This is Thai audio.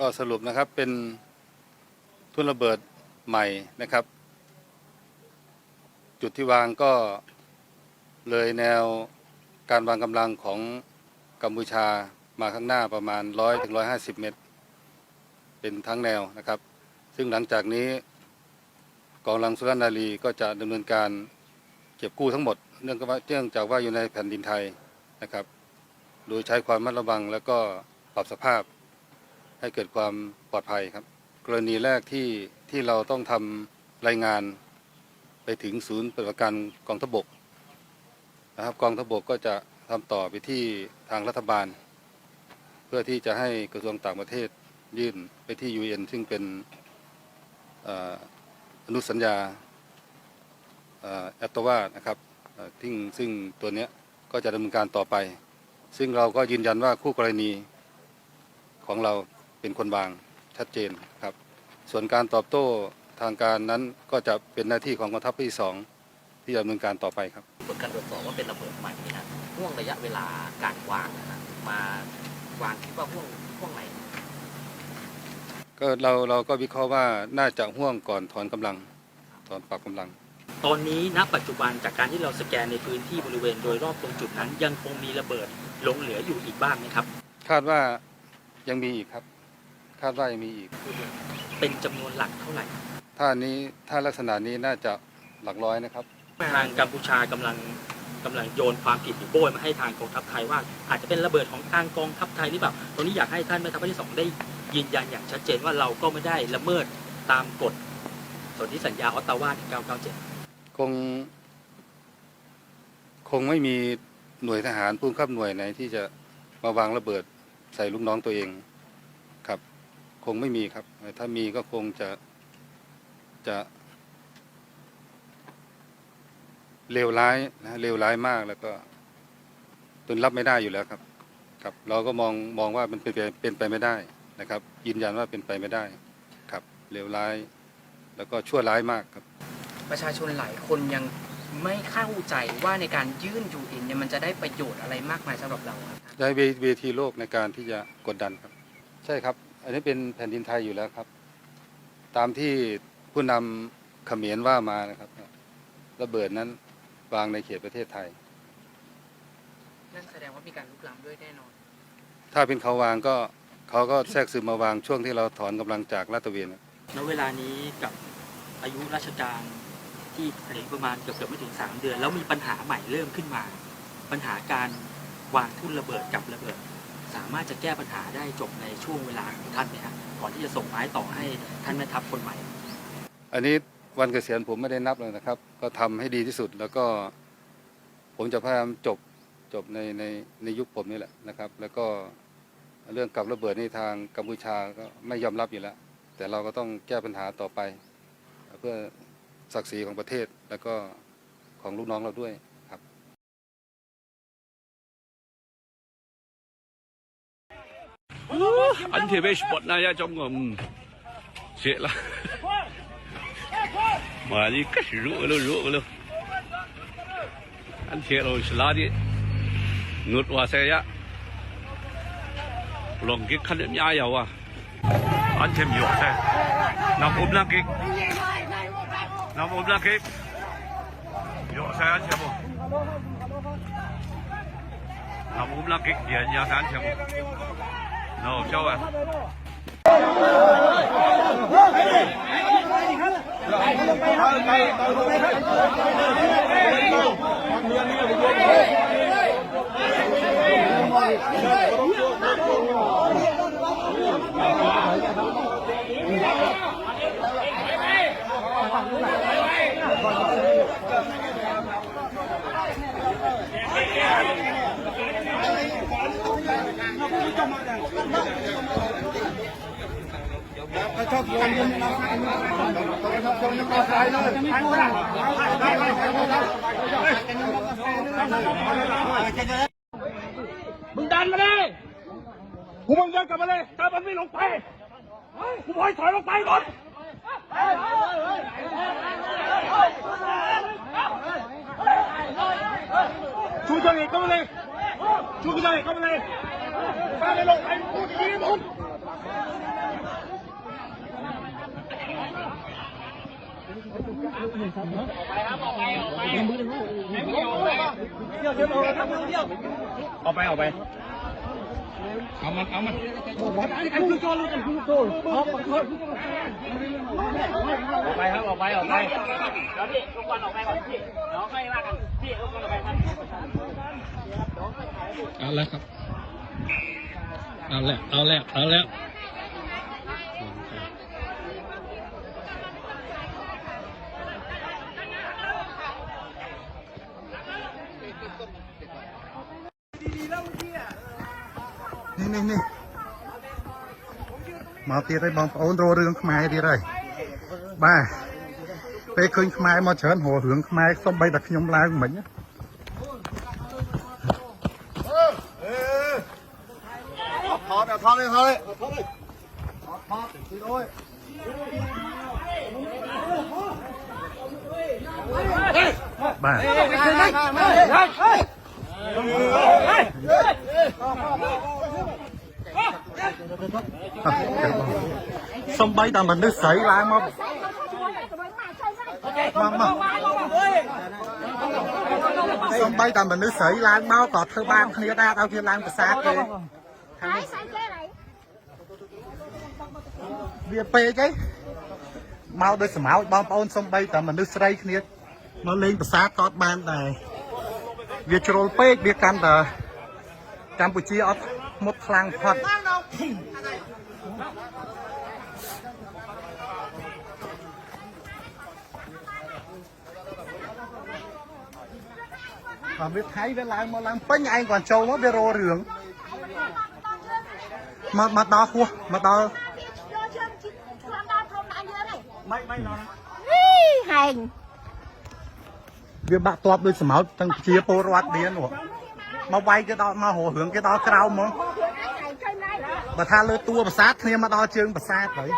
ก็สรุปนะครับเป็นทุ่นระเบิดใหม่นะครับ จุดที่วางก็เลยแนวการวางกำลังของกัมพูชามาข้างหน้าประมาณ 100ถึง150 เมตร เป็นทั้งแนวนะครับ ซึ่งหลังจากนี้กองกำลังสุรนารีก็จะดำเนินการเก็บกู้ทั้งหมด เนื่องจากว่าอยู่ในแผ่นดินไทยนะครับ โดยใช้ความระมัดระวังแล้วก็ปรับสภาพ ให้เกิดความปลอดภัยครับ กรณีแรกที่ที่เราต้องทำรายงานไปถึงศูนย์ปฏิบัติการกองทบกนะครับกองทบกก็จะทำต่อไปที่ทางรัฐบาล เพื่อที่จะให้กระทรวงต่างประเทศยื่นไปที่ UN ซึ่งเป็นออนุสัญญาแอตตวานะครับซึ่งซึ่งตัวนี้ก็จะดำเนินการต่อไป ซึ่งเราก็ยืนยันว่าคู่กรณีของเรา เป็นคนวางชัดเจนครับ ส่วนการตอบโต้ทางการนั้นก็จะเป็นหน้าที่ของกองทัพภาคที่สองที่จะดำเนินการต่อไปครับผลการตรวจสอบว่าเป็นระเบิดใหม่นี่นะห่วงระยะเวลาการวางนะฮะมาวางคิดว่าห่วงห่วงไหนก็เราเราก็วิเคราะห์ว่าน่าจะห่วงก่อนถอนกำลังถอนปรับกำลัง ตอนนี้ณปัจจุบันจากการที่เราสแกนในพื้นที่บริเวณโดยรอบตรงจุดนั้น ยังคงมีระเบิดหลงเหลืออยู่อีกบ้างไหมครับ คาดว่ายังมีอีกครับ คาดว่ายังมีอีก เป็นจำนวนหลักเท่าไหร่ถ้านี้ถ้าลักษณะนี้น่าจะหลักร้อยนะครับ ทางกัมพูชากำลังกำลังโยนความผิดหรือโบยมาให้ทางกองทัพไทยว่า อาจจะเป็นระเบิดของทางกองทัพไทยหรือเปล่าตรงนี้อยากให้ท่านแม่ทัพภาคที่สองได้ยืนยันอย่างชัดเจนว่าเราก็ไม่ได้ละเมิดตามกฎสนธิสัญญาออตตาวาที่997 คง คงไม่มีหน่วยทหารผู้บังคับหน่วยไหนที่จะมาวางระเบิดใส่ลูกน้องตัวเองครับ คงไม่มีครับ ถ้ามีก็คงจะจะเลวร้ายนะเลวร้ายมากแล้วก็ตนรับไม่ได้อยู่แล้วครับ ครับ เราก็มองมองว่ามันเป็นไปเป็นไปไม่ได้นะครับ ยืนยันว่าเป็นไปไม่ได้ครับเลวร้าย แล้วก็ชั่วร้ายมากครับ ประชาชนหลายคนยังไม่เข้าใจว่าในการยื่นยูเอ็นเนี่ยมันจะได้ประโยชน์อะไรมากมายสำหรับเราครับใช้เวเวทีโลกในการที่จะกดดันครับ ใช่ครับ อันนี้เป็นแผ่นดินไทยอยู่แล้วครับ ตามที่ผู้นำเขมรว่ามานะครับ ระเบิดนั้นวางในเขตประเทศไทย นั่นแสดงว่ามีการลุกล้ำด้วยแน่นอน ถ้าเป็นเขาวางก็เขาก็แทรกซึมมาวางช่วงที่เราถอนกำลังจากลาดตระเวนณเวลานี้กับอายุราชการที่เหลือประมาณเกือบเกือบไม่ถึง 3 เดือน แล้วมีปัญหาใหม่เริ่มขึ้นมา ปัญหาการวางทุ่นระเบิดกับระเบิด สามารถจะแก้ปัญหาได้จบในช่วงเวลาของท่านไหมฮะก่อนที่จะส่งไม้ต่อให้ท่านแม่ทัพคนใหม่ อันนี้วันเกษียณผมไม่ได้นับเลยนะครับ ก็ทำให้ดีที่สุดแล้วก็ ผมจะพยายามจบจบในในในยุคผมนี่แหละนะครับ แล้วก็เรื่องกับระเบิดในทางกัมพูชาก็ไม่ยอมรับอยู่แล้ว แต่เราก็ต้องแก้ปัญหาต่อไป เพื่อศักดิ์ศรีของประเทศแล้วก็ของลูกน้องเราด้วย ấn thì bê sport này trong ngầm. Dễ lắm. Mà đi cách rượu luôn rượu luôn ăn thiệt rồi, xả đi. Ngược qua xe á. Lòng cái khăn đệm nhai vào à. Ăn thêm nhiều xe. Nằm ôm lang kịp nằm ôm lang kịp nhiều xe ăn thêm một nằm ôm lang kịp nhiều nhà ăn thêm một 好漂亮 มึงดันมาเลยกูมึงเดินกลับมาเลยถ้ามันไม่ลงไปกูบอกให้ถอยลงไปก่อนชูตัวเอกเข้ามาเลยชูตัวเอกเข้ามาเลยถ้าไม่ลงไปกูจะยิงมึง เอาไปเอาไปเอามันเอามันอันคือโจรอันคือโจรเอาไปครับเอาไปเอาไปเอาแล้วครับเอาแล้วเอาแล้วเอาแล้ว នេះនេះនេះមកទៀតហើយបងប្អូនរោរឿងខ្មែរទៀតហើយបាទពេលឃើញខ្មែរមកច្រើនរោរឿងខ្មែរសំបីតែខ្ញុំឡើងមិញណាថតថតថតថតថតទីដូចបាទ សំបីតែមនុស្សស្រីឡើងមកមកមកសំបីតែមនុស្សស្រីឡើងមកក៏ធ្វើបានគ្នាដែរឲ្យគេឡើងប្រាសាទគេ Hai sai cái này វាពេកអីមកដោយសម្ោចបងប្អូនសំបីតែមនុស្សស្រីគ្នាមកលេងប្រាសាទក៏អត់បានដែរវាជ្រុលពេកវាកាន់តែកម្ពុជាអត់មុតខ្លាំងផុត បើវាថៃវាឡើងមកឡើងពេញឯងគាត់ចូលមកវារោរឿងមកមកដល់ហួសមកដល់ម៉េចម៉េចឡងហែងវាបាក់តបដូចសមោតទាំងជាពលរដ្ឋមានមកវាយគេដល់មករោរឿងគេដល់ក្រៅមកបើថាលើតួប្រាសាទគ្នាមកដល់ជើងប្រាសាទហើយ